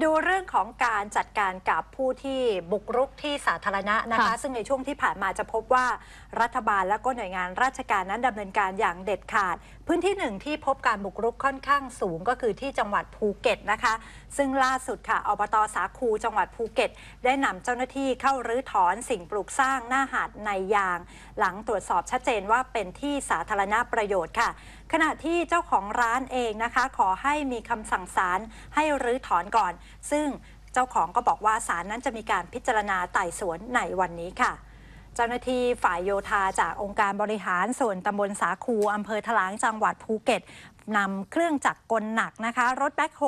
มาดูเรื่องของการจัดการกับผู้ที่บุกรุกที่สาธารณะนะคะค่ะซึ่งในช่วงที่ผ่านมาจะพบว่ารัฐบาลและก็หน่วยงานราชการนั้นดำเนินการอย่างเด็ดขาด พื้นที่หนึ่งที่พบการบุกรุกค่อนข้างสูงก็คือที่จังหวัดภูเก็ตนะคะ ซึ่งล่าสุดค่ะอบตสาคูจังหวัดภูเก็ต ได้นำเจ้าหน้าที่เข้ารื้อถอนสิ่งปลูกสร้างหน้าหาดในยาง หลังตรวจสอบชัดเจนว่าเป็นที่สาธารณประโยชน์ค่ะ ขณะที่เจ้าของร้านเองนะคะ ขอให้มีคำสั่งศาลให้รื้อถอนก่อนซึ่งเจ้าของก็บอกว่าศาลนั้นจะมีการพิจารณาไต่สวนในวันนี้ค่ะ เจ้าหน้าที่ฝ่ายโยธาจากองค์การบริหารส่วนตำบลสาคูอำเภอถลางจังหวัดภูเก็ต นำเครื่องจักรกลหนักนะคะ รถแบ็คโฮ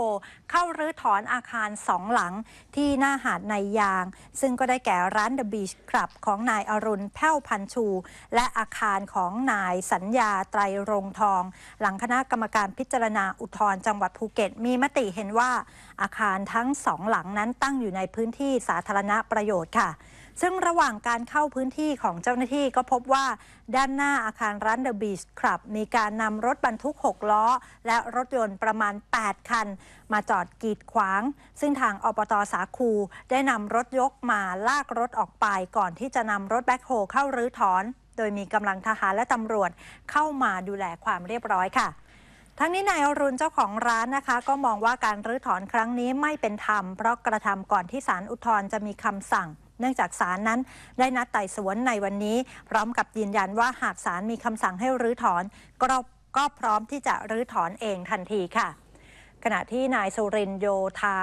เข้ารื้อถอนอาคารสองหลังที่หน้าหาดในยาง ซึ่งก็ได้แก่ร้าน The Beach Club ของนายอรุณแพ้วพันชู และอาคารของนายสัญญาไตรรงทอง หลังคณะกรรมการพิจารณาอุทธรณ์จังหวัดภูเก็ต มีมติเห็นว่าอาคารทั้งสองหลังนั้นตั้งอยู่ในพื้นที่สาธารณประโยชน์ค่ะ ซึ่งระหว่างการเข้าพื้นที่ของเจ้าหน้าที่ก็พบว่า ด้านหน้าอาคารร้าน The Beach Club มีการนำรถบรรทุก 6 ล้อ และรถยนต์ประมาณ 8 คัน มาจอดกีดขวาง ซึ่งทางอบตสาคูได้นำรถยกมาลากรถออกไป ก่อนที่จะนำรถแบ็คโฮเข้ารื้อถอน โดยมีกำลังทหารและตำรวจเข้ามาดูแลความเรียบร้อยค่ะทั้งนี้นายอรุณเจ้าของร้านนะคะ ก็มองว่าการรื้อถอนครั้งนี้ไม่เป็นธรรม เพราะกระทำก่อนที่ศาลอุทธรณ์จะมีคำสั่ง เนื่องจากศาลนั้นได้นัดไต่สวนในวันนี้ พร้อมกับยืนยันว่าหากศาลมีคำสั่งให้รื้อถอนก็ก็พร้อมที่จะรื้อถอนเองทันทีค่ะขณะที่นายสุรินโยธา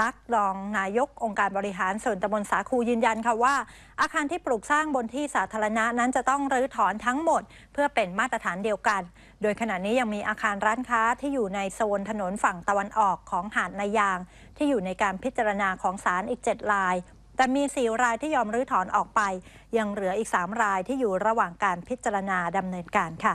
ลักษณ์รองนายกองค์การบริหารส่วนตำบลสาคูยืนยันค่ะว่า อาคารที่ปลูกสร้างบนที่สาธารณะนั้นจะต้องรื้อถอนทั้งหมด เพื่อเป็นมาตรฐานเดียวกัน โดยขณะนี้ยังมีอาคารร้านค้าที่อยู่ในโซนถนนฝั่งตะวันออกของหาดนายาง ที่อยู่ในการพิจารณาของศาลอีก7ราย แต่มี 4 รายที่ยอมรื้อถอนออกไป ยังเหลืออีก 3 รายที่อยู่ระหว่างการพิจารณาดำเนินการค่ะ